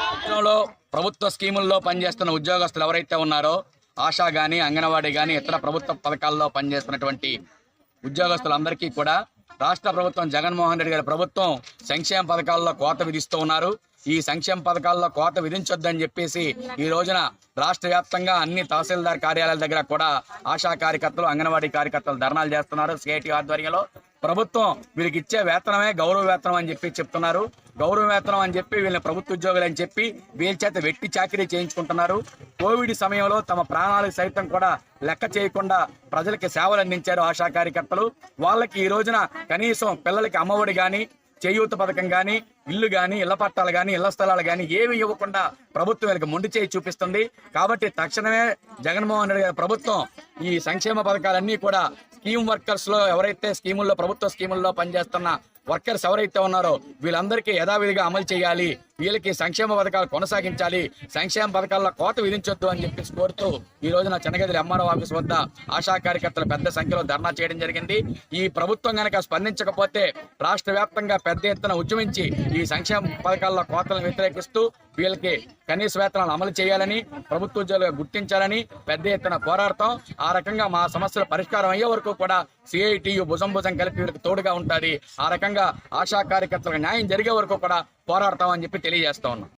రాష్ట్రంలో ప్రభుత్వ స్కీముల్లో పనిచేస్తున్న ఉద్యోగస్తులు ఎవరైతే ఉన్నారో ఆశా కానీ అంగన్వాడీ కానీ ఇతర ప్రభుత్వ పథకాల్లో పనిచేస్తున్నటువంటి ఉద్యోగస్తులందరికీ కూడా రాష్ట్ర ప్రభుత్వం జగన్మోహన్ రెడ్డి గారి ప్రభుత్వం సంక్షేమ పథకాల్లో కోత విధిస్తూ ఉన్నారు. ఈ సంక్షేమ పథకాల్లో కోత విధించొద్దని చెప్పేసి ఈ రోజున రాష్ట్ర వ్యాప్తంగా అన్ని తహసీల్దార్ కార్యాలయాల దగ్గర కూడా ఆశా కార్యకర్తలు అంగన్వాడీ కార్యకర్తలు ధర్నాలు చేస్తున్నారు. సిఐటి ఆధ్వర్యంలో ప్రభుత్వం వీళ్ళకి ఇచ్చే వేతనమే గౌరవ వేతనం అని చెప్పి చెప్తున్నారు. గౌరవ వేతనం అని చెప్పి వీళ్ళని ప్రభుత్వ ఉద్యోగులు అని చెప్పి వీళ్ళ చేత వెట్టి చాకరీ చేయించుకుంటున్నారు. కోవిడ్ సమయంలో తమ ప్రాణాలకు సైతం కూడా లెక్క చేయకుండా ప్రజలకి సేవలు అందించారు ఆశా కార్యకర్తలు. వాళ్ళకి ఈ రోజున కనీసం పిల్లలకి అమ్మఒడి కానీ చేయూత పథకం కానీ ఇల్లు కానీ ఇళ్ళ పట్టాలు కానీ ఇళ్ళ స్థలాలు కానీ ఏమి ఇవ్వకుండా ప్రభుత్వం వీళ్ళకి మొండి చేయి చూపిస్తుంది. కాబట్టి తక్షణమే జగన్మోహన్ రెడ్డి గారి ప్రభుత్వం ఈ సంక్షేమ పథకాలన్నీ కూడా స్కీమ్ వర్కర్స్లో ఎవరైతే స్కీముల్లో ప్రభుత్వ స్కీముల్లో పనిచేస్తున్న వర్కర్స్ ఎవరైతే ఉన్నారో వీళ్ళందరికీ యథావిధిగా అమలు చేయాలి. వీళ్ళకి సంక్షేమ పథకాలు కొనసాగించాలి. సంక్షేమ పథకాల్లో కోత విధించొద్దు అని చెప్పేసి కోరుతూ ఈ రోజున చెన్నగదిరి ఎంఆర్ఓ ఆఫీస్ వద్ద ఆశా కార్యకర్తలు పెద్ద సంఖ్యలో ధర్నా చేయడం జరిగింది. ఈ ప్రభుత్వం గనక స్పందించకపోతే రాష్ట్ర వ్యాప్తంగా పెద్ద ఎత్తున ఉద్యమించి ఈ సంక్షేమ పథకాల్లో కోతలను వ్యతిరేకిస్తూ వీళ్ళకి కనీస వేతనాలు అమలు చేయాలని ప్రభుత్వ ఉద్యోగులుగా గుర్తించాలని పెద్ద ఎత్తున పోరాడతాం. ఆ రకంగా మా సమస్యల పరిష్కారం అయ్యే వరకు కూడా సిఐటియు భుజం భుజం కలిపి వీళ్ళకి తోడుగా ఉంటుంది. ఆ రకంగా ఆశా కార్యకర్తలకు న్యాయం జరిగే వరకు కూడా పోరాడతామని చెప్పి తెలియజేస్తా ఉన్నాం.